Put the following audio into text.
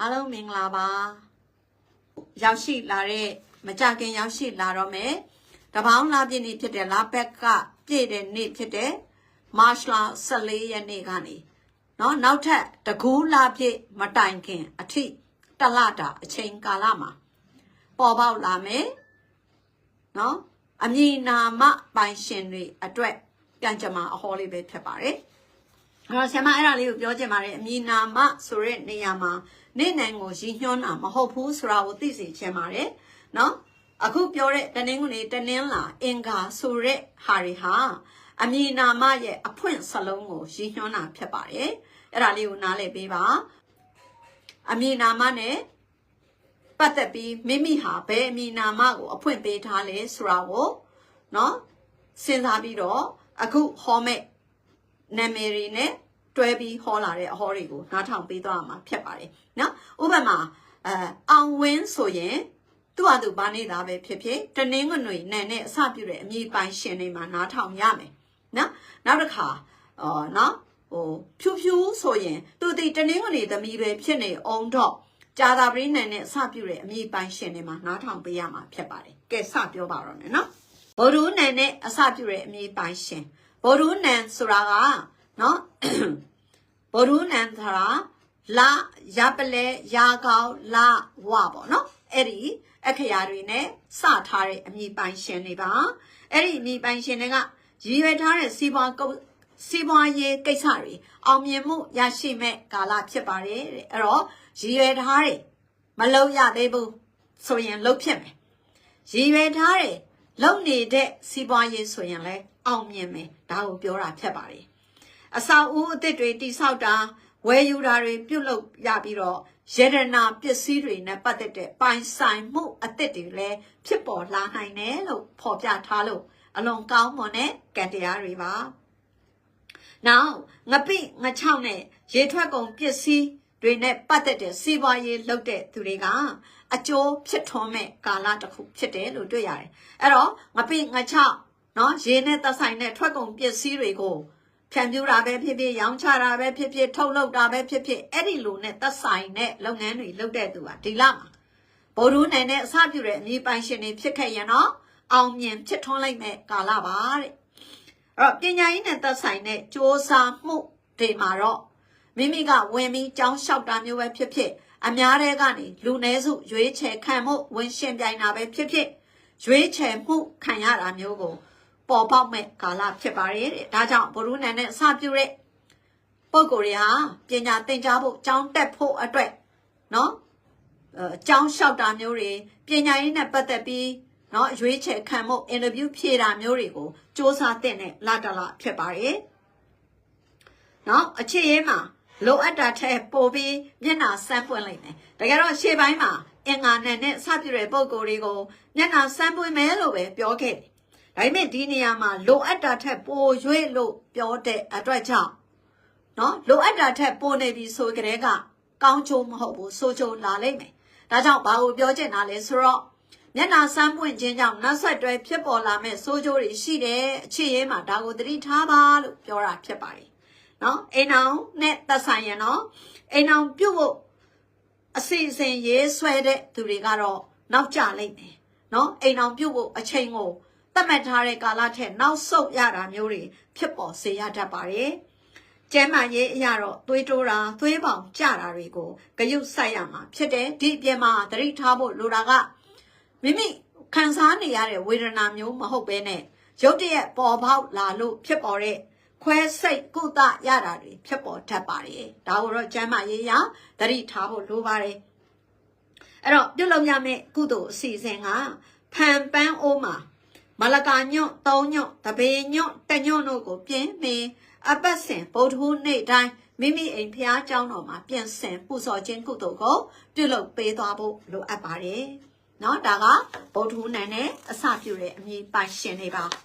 အားလုံးမင်္ဂလာပါရောက်ရှိလာတဲ့မကြခင်ရောက်ရှိလာတော့မယ်တပေါင်းလာပြည့်နေ့ဖြစ်တဲ့လာဘက်ကပြည့်တဲ့နေ့ဖြစ်တဲ့မတ်လ14ရက်နေ့ကနေเนาะနောက်ထပ်တကူးလာပြည့်မတိုင်ခင်အထိတလတာအချိန်ကာလမှာပေါ်ပေါက်လာမယ်เนาะအမည်နာမပိုင်ရှင်တွေအတွက်ကြံကြမှာအဟောလေးပဲဖြစ်ပါတယ် အဲ့တော့ဆရာမအဲ့ဒါလေးကိုပြောချင်ပါတယ်အမည်နာမဆိုတဲ့နေရာမှာနေနိုင်ကိုရည်ညွှန်းတာမဟုတ်ဘူးဆိုတာကိုသိစေချင်ပါတယ်နော်အခုပြောတဲ့တနင်္ဂနွေတနင်္လာအင်္ဂါဆိုတဲ့ဟာတွေဟာအမည်နာမရဲ့အဖွင့်စလုံးကိုရည်ညွှန်းတာဖြစ်ပါတယ်အဲ့ဒါလေးကိုနားလည်ပေးပါအမည်နာမနဲ့ပတ်သက်ပြီးမိမိဟာဘယ်အမည်နာမကိုအဖွင့်ပေးထားလဲဆိုတာကိုနော်စဉ်းစားပြီးတော့အခုဟောမဲ့ နာမည်တွေနဲ့တွဲပြီးဟောလာတဲ့အဟောတွေကိုနားထောင်ပေးသွားမှာဖြစ်ပါတယ်နော်ဥပမာအဲအောင်ဝင်းဆိုရင်သူ့ဟာသူဘာနေတာပဲဖြစ်ဖြစ်တနင်္ဂနွေနဲ့နဲ့အစပြုတဲ့အမည်ပိုင်ရှင်တွေမှာနားထောင်ရမယ်နော်နောက်တစ်ခါအော်နော်ဟိုဖြူဖြူဆိုရင်သူဒီတနင်္ဂနွေသမီးပဲဖြစ်နေအောင်တော့ကြာသာပရိနန်နဲ့အစပြုတဲ့အမည်ပိုင်ရှင်တွေမှာနားထောင်ပေးရမှာဖြစ်ပါတယ်ကဲစပြောပါတော့မယ်နော်ဗုဒ္ဓနန်နဲ့အစပြုတဲ့အမည်ပိုင်ရှင် ဗုဒ္ဓနန်ဆိုတာကနော်ဗုဒ္ဓနန်ဆိုတာလာရပလဲရာကောင်းလာဝပေါ့နော်အဲ့ဒီအခရာတွေနဲ့စထားတဲ့အမည်ပိုင်ရှင်တွေပါအဲ့ဒီအမည်ပိုင်ရှင်တွေကရည်ရွယ်ထားတဲ့စီးပွားကုတ်စီးပွားရေးကိစ္စတွေအောင်မြင်မှုရရှိမဲ့ကာလဖြစ်ပါတယ်တဲ့အဲ့တော့ရည်ရွယ်ထားတဲ့မလုံရသေးဘူးဆိုရင်လုံဖြစ်မယ်ရည်ရွယ်ထားတဲ့ လုံနေတဲ့စီးပွားရေးဆိုရင်လည်းအောင်မြင်မယ်ဒါကိုပြောတာဖြစ်ပါတယ်အဆောက်အဦအသစ်တွေတိဆောက်တာဝယ်ယူတာတွေပြုတ်လုပ်ရပြီးတော့ရတနာပစ္စည်းတွေနဲ့ပတ်သက်တဲ့ပိုင်ဆိုင်မှုအသစ်တွေလည်းဖြစ်ပေါ်လာနိုင်တယ်လို့ဖော်ပြထားလို့အလွန်ကောင်းမွန်တဲ့ကံတရားတွေပါ။ Now ငပိငချောင်းနဲ့ရေထွက်ကုန်ပစ္စည်းတွေနဲ့ပတ်သက်တဲ့စီးပွားရေးလုပ်တဲ့သူတွေက အကျိုးဖြစ်ထွန်းမဲ့ကာလတစ်ခုဖြစ်တယ်လို့တွေ့ရတယ်။အဲ့တော့ငပိငချောင်းနော်ရေနဲ့သက်ဆိုင်တဲ့ထွက်ကုန်ပစ္စည်းတွေကိုဖြန့်ဖြူးတာပဲဖြစ်ဖြစ်ရောင်းချတာပဲဖြစ်ဖြစ်ထုတ်လုပ်တာပဲဖြစ်ဖြစ်အဲ့ဒီလိုနဲ့သက်ဆိုင်တဲ့လုပ်ငန်းတွေလုပ်တဲ့သူကဒီလမှာဗိုလ်ရူးနယ်နဲ့အစပြုတဲ့အမည်ပိုင်ရှင်တွေဖြစ်ခဲ့ရင်တော့အောင်မြင်ဖြစ်ထွန်းလိုက်မဲ့ကာလပါတဲ့အဲ့တော့ပညာရေးနဲ့သက်ဆိုင်တဲ့စ조사မှုတွေမှာတော့မိမိကဝင်ပြီးကြောင်းလျှောက်တာမျိုးပဲဖြစ်ဖြစ် အများတဲ့ကနေလူနည်းစုရွေးချယ်ခံမှုဝင်ရှင်ပြိုင်တာပဲဖြစ်ဖြစ်ရွေးချယ်မှုခံရတာမျိုးကိုပေါ်ပေါက်မဲ့ကာလဖြစ်ပါတယ်တဲ့ဒါကြောင့်ဘုရုနန်နဲ့အစပြုတဲ့ပုံကိုယ်တွေဟာပညာသင်ကြားဖို့ကြောင်းတက်ဖို့အတွက်နော်အဲအကြောင်းလျှောက်တာမျိုးတွေပညာရေးနဲ့ပတ်သက်ပြီးနော်ရွေးချယ်ခံမှုအင်တာဗျူးဖြေတာမျိုးတွေကိုစ조사တဲ့နဲ့လာတလာဖြစ်ပါတယ်နော်အခြေရေးမှာ လိုအပ်တာထက်ပိုပြီးမျက်နှာဆန်းပွင့်လိုက်မယ်တကယ်တော့ရှေ့ပိုင်းမှာအင်္ဂါနဲ့နဲ့စပြုတဲ့ပုံကိုယ်တွေကိုမျက်နှာဆန်းပွင့်မယ်လို့ပဲပြောခဲ့တယ်ဒါပေမဲ့ဒီနေရာမှာလိုအပ်တာထက်ပိုရွေ့လို့ပြောတဲ့အတွက်ကြောင့်နော်လိုအပ်တာထက်ပိုနေပြီဆိုကြတဲ့ကကောင်းချိုးမဟုတ်ဘူးဆိုးချိုးလာလိမ့်မယ်ဒါကြောင့်ဘာကိုပြောချင်တာလဲဆိုတော့မျက်နာဆန်းပွင့်ခြင်းကြောင့်နတ်ဆက်တွဲဖြစ်ပေါ်လာမဲ့ဆိုးချိုးတွေရှိတယ်အခြေရေးမှာဒါကိုသတိထားပါလို့ပြောတာဖြစ်ပါတယ် နော်အိမ်အောင်နဲ့သက်ဆိုင်ရင်နော်အိမ်အောင်ပြုတ်ဖို့အစီအစဉ်ရေးဆွဲတဲ့သူတွေကတော့နောက်ကျလိမ့်မယ်နော်အိမ်အောင်ပြုတ်ဖို့အချိန်ကိုသတ်မှတ်ထားတဲ့ကာလထက်နောက်ဆုတ်ရတာမျိုးတွေဖြစ်ပေါ်စေရတတ်ပါတယ်။ကျဲမှရေးအရာတော့သွေးတိုးတာသွေးပေါင်ကျတာတွေကိုဂယုစိုက်ရမှာဖြစ်တယ်။ဒီအပြင်မှာသတိထားဖို့လိုတာကမိမိခံစားနေရတဲ့ဝေဒနာမျိုးမဟုတ်ဘဲနဲ့ရုတ်တရက်ပေါ်ပေါက်လာလို့ဖြစ်ပေါ်တဲ့ ခွဲစိတ်ကုသရတာတွေဖြစ်ပေါ်တတ်ပါတယ်ဒါကိုတော့ကျမ်းမာရေးရာသတိထားဖို့လိုပါတယ်အဲ့တော့ပြုလုပ်ရမယ့်ကုသိုလ်အစီအစဉ်ကဖန်ပန်းအိုးမှာမလကာညွန့်သုံးညွန့်တပေညွန့်တညွန့်တို့ကိုပြင်းပြီးအပတ်စဉ်ဗုဒ္ဓဟူးနေ့တိုင်းမိမိအိမ်ဖျားကျောင်းတော်မှာပြင်ဆင်ပူဇော်ခြင်းကုသိုလ်ကိုပြုလုပ်ပေးသွားဖို့လိုအပ်ပါတယ်။နော်ဒါကဗုဒ္ဓဟူးနိုင်နဲ့အစပြုတဲ့အမည်ပိုင်ရှင်တွေပါ။